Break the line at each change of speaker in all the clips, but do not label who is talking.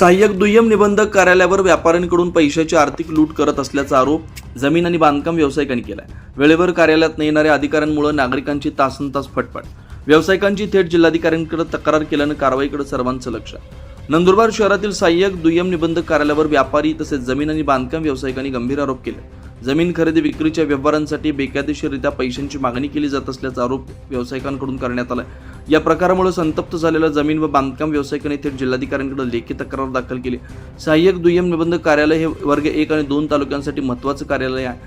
सहाय्यक दुय्यम निबंधक कार्यालयावर व्यापाऱ्यांकडून पैशाची आर्थिक लूट करत असल्याचा आरोप जमीन आणि बांधकाम व्यावसायिकांनी केलाय. वेळेवर कार्यालयात न येणाऱ्या अधिकाऱ्यांमुळे नागरिकांची तासनतास फटफट. व्यावसायिकांची थेट जिल्हाधिकाऱ्यांकडे तक्रार केल्यानं कारवाईकडे सर्वांचं लक्ष. नंदुरबार शहरातील सहाय्यक दुय्यम निबंधक कार्यालयावर व्यापारी तसेच जमीन आणि बांधकाम व्यावसायिकांनी गंभीर आरोप केले. जमीन खरेदी विक्रीच्या व्यवहारांसाठी बेकायदेशीररित्या पैशांची मागणी केली जात असल्याचा आरोप व्यावसायिकांकडून करण्यात आला या प्रकारामुळे संतप्त झालेल्या जमीन व बांधकाम व्यावसायिकांनी थेट जिल्हाधिकाऱ्यांकडे लेखी तक्रार दाखल केली. सहाय्यक दुय्यम निबंधक कार्यालय हे वर्ग एक आणि दोन तालुक्यांसाठी महत्त्वाचं कार्यालय आहे.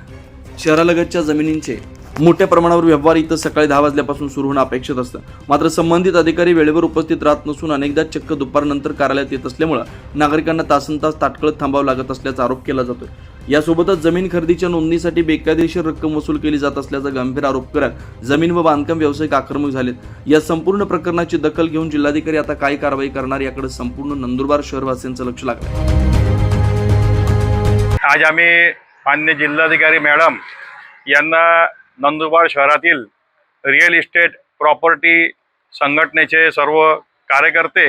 शहरालगतच्या जमिनींचे मोठ्या प्रमाणावर व्यवहार इथं सकाळी दहा वाजल्यापासून सुरू होणं अपेक्षित असतं. मात्र संबंधित अधिकारी वेळेवर उपस्थित राहत नसून अनेकदा चक्क दुपारनंतर कार्यालयात येत असल्यामुळं नागरिकांना तासन तास ताटकळत थांबावं लागत असल्याचा आरोप केला जातोय. यासोबतच जमीन खरेदीच्या नोंदणीसाठी बेकायदेशीर रक्कम वसूल केली जात असल्याचा गंभीर आरोप करत जमीन व बांधकाम व्यावसायिक आक्रमक झालेत. या संपूर्ण प्रकरणाची दखल घेऊन जिल्हाधिकारी आता काय कारवाई करणार याकडे संपूर्ण नंदुरबार शहरवासियांचं लक्ष लागलं
आज आम्ही मान्य जिल्हाधिकारी मॅडम यांना नंदुरबार शहरातील रिअल इस्टेट प्रॉपर्टी संघटनेचे सर्व कार्यकर्ते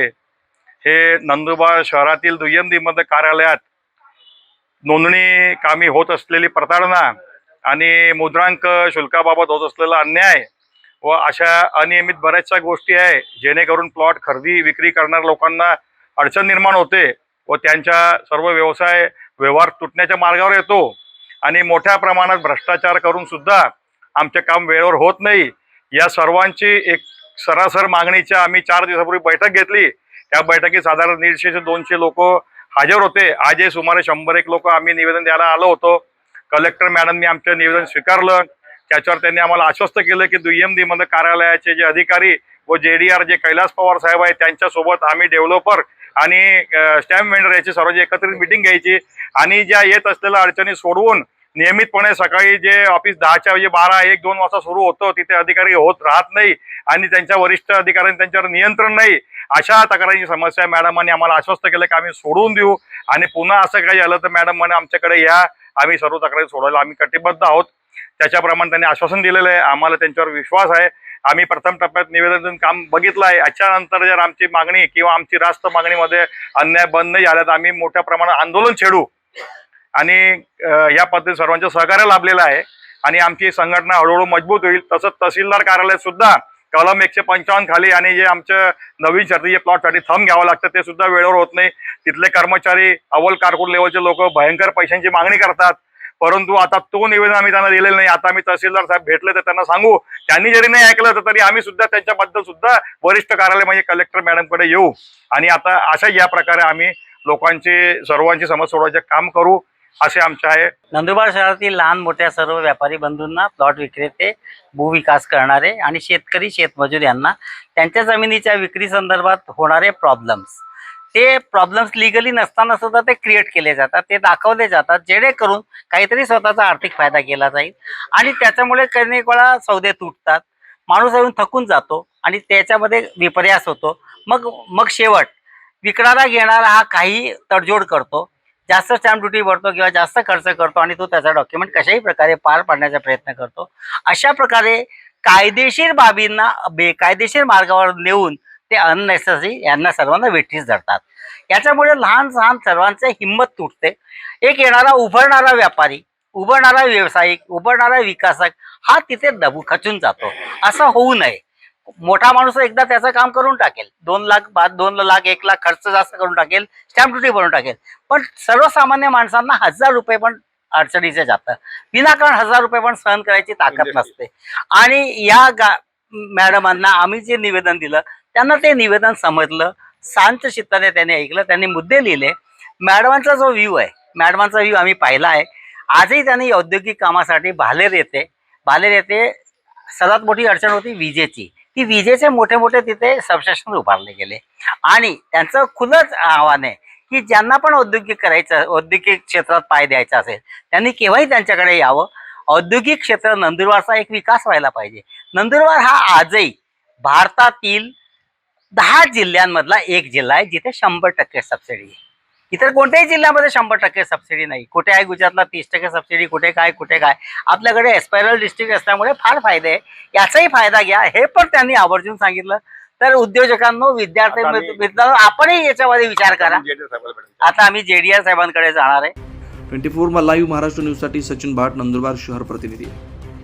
हे नंदुरबार शहरातील दुय्यम निबंधक कार्यालयात नोंदणी कामी होत असलेली प्रताडणा आणि मुद्रांक शुल्काबाबत होत असलेला अन्याय व अशा अनियमित बऱ्याचशा गोष्टी आहे जेणेकरून प्लॉट खरेदी विक्री करणाऱ्या लोकांना अडचण निर्माण होते व त्यांच्या सर्व व्यवसाय व्यवहार तुटण्याच्या मार्गावर येतो. आणि मोठ्या प्रमाणात भ्रष्टाचार करून सुद्धा आमचे काम वेळेवर होत नाही. या सर्वांची एक सरासर मागणीच्या आम्ही चार दिवसापूर्वी बैठक घेतली. त्या बैठकीत साधारण दीडशे ते दोनशे लोक हजर होते. आज हे सुमारे शंभर एक लोक आम्ही निवेदन द्यायला आलो होतो. कलेक्टर मॅडमनी आमचं निवेदन स्वीकारलं. त्याच्यावर त्यांनी आम्हाला आश्वस्त केलं की दुय्यम निबंधक कार्यालयाचे जे अधिकारी व जे D R J Kailas Pawar साहेब आहेत त्यांच्यासोबत आम्ही डेव्हलपर आणि स्टॅम्प वेंडर याची सर्वांची एकत्रित मिटिंग घ्यायची आणि ज्या येत असलेल्या अडचणी सोडवून नियमितपणे सकाळी जे ऑफिस दहाच्या म्हणजे बारा एक दोन वाजता सुरू होतं तिथे अधिकारी होत राहत नाही आणि त्यांच्या वरिष्ठ अधिकाऱ्यांनी त्यांच्यावर नियंत्रण नाही. अशा तक्रारीची समस्या मॅडमांनी आम्हाला आश्वस्त केलं की आम्ही सोडून देऊ आणि पुन्हा असं काही झालं तर मॅडम म्हणे आमच्याकडे या. आम्ही सर्व तक्रारी सोडवायला आम्ही कटिबद्ध आहोत. त्याच्याप्रमाणे त्यांनी आश्वासन दिलेलं आहे. आम्हाला त्यांच्यावर विश्वास आहे. आम्ही प्रथम टप्प्यात निवेदन देऊन काम बघितलं आहे. याच्यानंतर जर आमची मागणी किंवा आमची रास्त मागणीमध्ये अन्याय बंद नाही झाला तर आम्ही मोठ्या प्रमाणात आंदोलन छेडू. आणि या पद्धतीने सर्वांचं सहकार्य लाभलेलं आहे. आणि आमची संघटना हळूहळू मजबूत होईल. तसंच तहसीलदार कार्यालयात सुद्धा कलम एकशे पंचावन्न खाली आणि जे आमच्या नवीन शर्तीचे प्लॉटसाठी थंब घ्यावं लागतं ते सुद्धा वेळेवर होत नाही. तिथले कर्मचारी अव्वल कारकून लेवलचे लोक भयंकर पैशांची मागणी करतात. परंतु आता तो निवेदन आम्ही त्यांना दिलेलं नाही. आता आम्ही तहसीलदार साहेब भेटले तर त्यांना सांगू. त्यांनी जरी नाही ऐकलं तर तरी आम्ही सुद्धा त्यांच्याबद्दल सुद्धा वरिष्ठ कार्यालय म्हणजे कलेक्टर मॅडमकडे येऊ. आणि आता अशा या प्रकारे आम्ही लोकांची सर्वांची समज सोडवायचे काम करू. असे आमचे आहे.
नंदुरबार शहरातील लहान मोठ्या सर्व व्यापारी बंधूंना प्लॉट विक्रेते भूविकास करणारे आणि शेतकरी शेतमजूर यांना त्यांच्या जमिनीच्या विक्री संदर्भात होणारे प्रॉब्लेम्स ते प्रॉब्लेम्स लिगली नसताना सुद्धा ते क्रिएट केले जातात ते दाखवले जातात जेणेकरून काहीतरी स्वतःचा आर्थिक फायदा केला जाईल आणि त्याच्यामुळे अनेक वेळा सौदे तुटतात. माणूस येऊन थकून जातो आणि त्याच्यामध्ये विपर्यास होतो. मग मग शेवट विकणारा घेणारा हा काही तडजोड करतो. जास्त स्टॅम्प ड्युटी भरतो किंवा जास्त खर्च करतो आणि तो त्याचा डॉक्युमेंट कशाही प्रकारे पार पाडण्याचा प्रयत्न करतो. अशा प्रकारे कायदेशीर बाबींना बेकायदेशीर मार्गावर नेऊन ते अननेसेसरी यांना सर्वांना वेठीस धरतात. याच्यामुळे लहान लहान सर्वांचे हिंमत तुटते. एक येणारा उभरणारा व्यापारी उभरणारा व्यावसायिक उभरणारा विकासक हा तिथे दबू खचून जातो. असं होऊ नये. मोठा माणूस एकदा त्याचं काम करून टाकेल. दोन लाख बाद दोन लाख एक लाख खर्च जास्त करून टाकेल स्टॅम्प ड्युटी भरून टाकेल. पण सर्वसामान्य माणसांना हजार रुपये पण अडचणीचे जातं विनाकारण हजार रुपये पण सहन करायची ताकद नसते. आणि या गा मॅडमांना आम्ही जे निवेदन दिलं त्यांना ते निवेदन समजलं शांत चित्ताने त्यांनी ऐकलं त्यांनी मुद्दे लिहिले. मॅडमांचा जो व्ह्यू आहे मॅडमांचा व्ह्यू आम्ही पाहिला आहे. आजही त्यांनी औद्योगिक कामासाठी भालेर येते. भालेर येथे सर्वात मोठी अडचण होती विजेची. की विजेचे मोठे मोठे तिथे सबस्टेशन उभारले गेले. आणि त्यांचं खुलंच आव्हान आहे की ज्यांना पण औद्योगिक करायचं औद्योगिक क्षेत्रात पाय द्यायचा असेल त्यांनी केव्हाही त्यांच्याकडे यावं. औद्योगिक क्षेत्र नंदुरबारचा एक विकास व्हायला पाहिजे. नंदुरबार हा आजही भारतातील दहा जिल्ह्यांमधला एक जिल्हा आहे जिथे शंभर टक्के सबसिडी आहे. इतर कोणत्याही जिल्ह्यामध्ये शंभर टक्के सबसिडी नाही. कुठे आहे गुजरातला तीस टक्के सबसिडी कुठे काय कुठे काय. आपल्याकडे एस्पायरल डिस्ट्रिक्ट असल्यामुळे फार फायदे आहे. याचाही फायदा घ्या. हे पण त्यांनी आवर्जून सांगितलं. तर उद्योजकांनो विद्यार्थी मित्रांनो आपणही याच्यामध्ये विचार करा. आता आम्ही जेडीआर साहेबांकडे जाणार आहे.
ट्वेंटी फोर लाईव्ह महाराष्ट्र न्यूजसाठी सचिन भाट नंदुरबार शहर प्रतिनिधी.